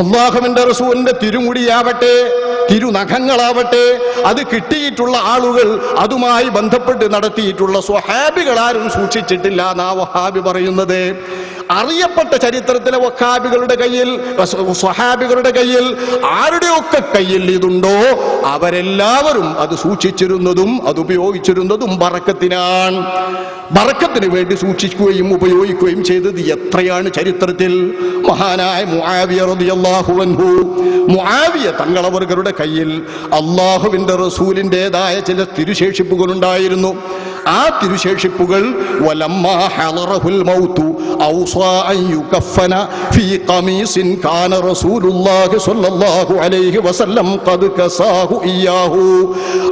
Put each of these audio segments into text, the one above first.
അള്ളാഹുവിന്റെ റസൂലിന്റെ തിരുമുടിയാവട്ടെ തിരുനഖങ്ങളാവട്ടെ അത് കിട്ടിയിട്ടുള്ള ആളുകൾ അതുമായി ബന്ധപ്പെട്ട് നടത്തിയിട്ടുള്ള സ്വഹാബികൾ ആരും സൂക്ഷിച്ചിട്ടില്ല എന്നാ വഹാബി പറയുന്നത്. അറിയപ്പെട്ട ചരിത്രത്തിലെ വഹാബികളുടെ കയ്യിൽ സ്വഹാബികളുടെ കയ്യിൽ ആരുടെയൊക്കെ കയ്യിൽ ഇതുണ്ടോ? അവരെല്ലാവരും അത് സൂക്ഷിച്ചിരുന്നതും അത് ഉപയോഗിച്ചിരുന്നതും ബറക്കത്തിനാണ്. ബറക്കത്തിന് വേണ്ടി സൂക്ഷിക്കുകയും ഉപയോഗിക്കുകയും ചെയ്തത് എത്രയാണ് ചരിത്രത്തിൽ? മഹാനായ മുആവിയഹു മുആവിയ തങ്ങളവർഗരുടെ കയ്യിൽ അള്ളാഹുവിന്റെ റസൂലിന്റെതായ ചില തിരുശേഷിപ്പുകൾ ഉണ്ടായിരുന്നു ആ തിരുശേഷിപ്പുകൾ വലമ്മ ഹലറഹുൽ മൗത്തു.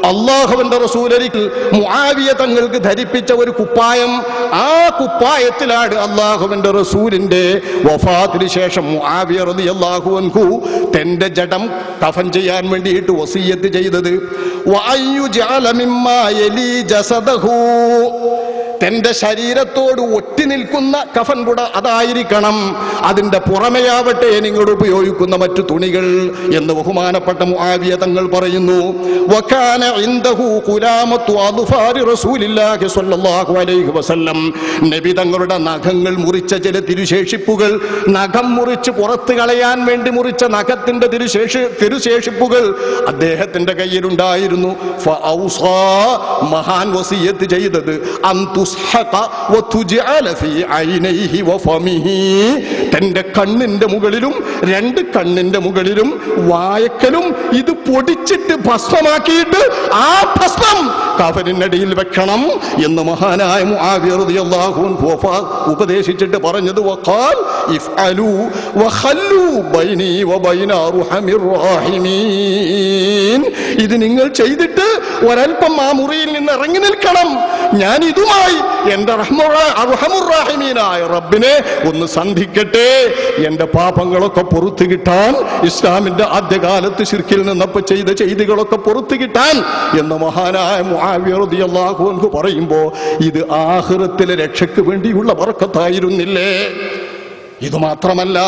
അള്ളാഹുവിന്റെ റസൂലരിൽ മുആവിയ തങ്ങൾക്ക് ധരിപ്പിച്ച ഒരു കുപ്പായം ആ കുപ്പായത്തിലാണ് അള്ളാഹുവിന്റെ റസൂലിന്റെ വഫാത്തിന് ശേഷം മുആവിയ റളിയല്ലാഹു അൻഹു തന്റെ ജഡം കഫൻ ചെയ്യാൻ വേണ്ടിയിട്ട് വസീയത്ത് ചെയ്തത്. വഅയ്യു ജഅല മിമ്മാ യലി ജസദഹു. തന്റെ ശരീരത്തോട് ഒട്ടി നിൽക്കുന്ന കഫൻ പുട അതായിരിക്കണം. അതിന്റെ പുറമെയാവട്ടെ നിങ്ങൾ ഉപയോഗിക്കുന്ന മറ്റു തുണികൾ എന്ന് ബഹുമാനപ്പെട്ട മുആവിയ തങ്ങൾ പറയുന്നു. വകാന ഇൻദഹു സ്വല്ലല്ലാഹു അലൈഹി വസല്ലം. നബി തങ്ങളുടെ നഖങ്ങൾ മുറിച്ച ചില തിരുശേഷിപ്പുകൾ നഖം മുറിച്ച് പുറത്ത് കളയാൻ വേണ്ടി മുറിച്ച നഖത്തിന്റെ തിരുശേഷി തിരുശേഷിപ്പുകൾ അദ്ദേഹത്തിന്റെ കയ്യിലുണ്ടായിരുന്നു. മഹാൻ വസീയത്ത് ചെയ്തത്. അൻ തുസ്ഹഖ വതുജഅല ഫീ ഐനൈഹി വഫമിഹി. തന്റെ കണ്ണിന്റെ മുകളിലും രണ്ട് കണ്ണിന്റെ മുകളിലും വായക്കലും ഇത് പൊടിച്ചിട്ട് ഭസ്മമാക്കിയിട്ട് ആ ഭസ്മം കഫനിനടിയിൽ വെക്കണം എന്ന് മഹാനായ ഉപദേശിച്ചിട്ട് പറഞ്ഞത് ഇത് നിങ്ങൾ ചെയ്തിട്ട് ഒരൽപ്പം ആ മുറിയിൽ നിന്ന് ഇറങ്ങി നിൽക്കണം. ഞാൻ ഇതുമായി എന്റെ റഹ്മുറാഹിമീനായ റബ്ബിനെ ഒന്ന് സന്ധിക്കട്ടെ എന്റെ പാപങ്ങളൊക്കെ പുറത്തു കിട്ടാൻ ഇസ്ലാമിന്റെ ആദ്യകാലത്ത് ശിർക്കിൽ നിന്നപ്പോ ചെയ്ത ചെയ്തികളൊക്കെ പുറത്തു കിട്ടാൻ എന്ന് മഹാനായ മുആവിയ റളിയല്ലാഹു അൻഹു പറയുമ്പോ ഇത് ആഹൃത്തിലെ രക്ഷയ്ക്ക് വേണ്ടിയുള്ള വറക്കത്തായിരുന്നില്ലേ? ഇത് മാത്രമല്ല.